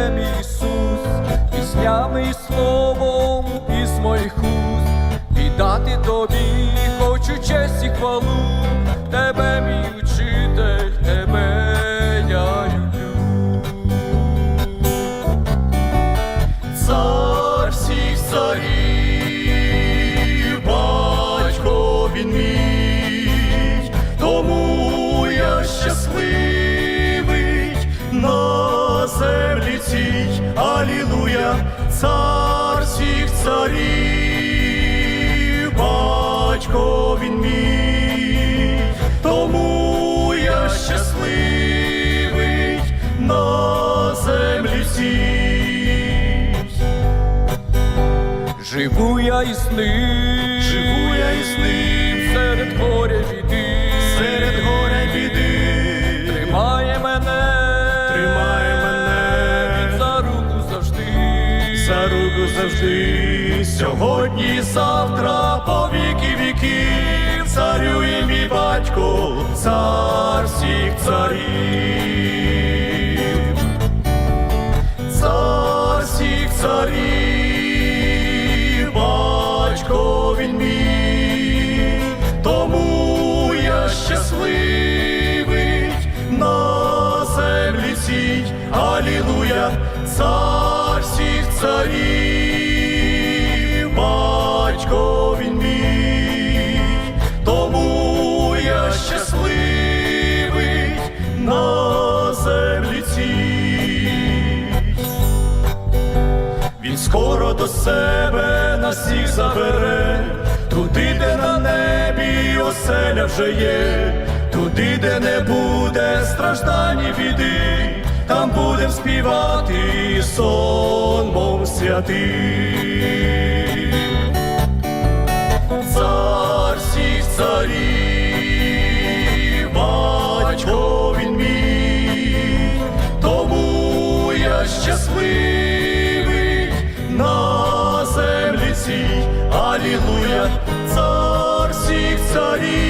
живем Ісус, піснями і словом із моїх уст, дати тобі, хочу честь і хвалу тебе, мій. Цій, Алілуя, цар всіх царів, батько він мій, тому я щасливий на землі цій. Живу я із ним, Живу я із ним, серед завжди, сьогодні, завтра, по віки віків, царює мій батько, цар всіх царів, цар всіх царів, батько він мій, тому я щасливий на землі цій, Алілуя, цар всіх царів, Він скоро до себе нас всіх забере, туди, де на небі оселя вже є, туди, де не буде страждань і біди, там будем співати сон, мов святий. Цар всіх батько цілує цар всіх царів.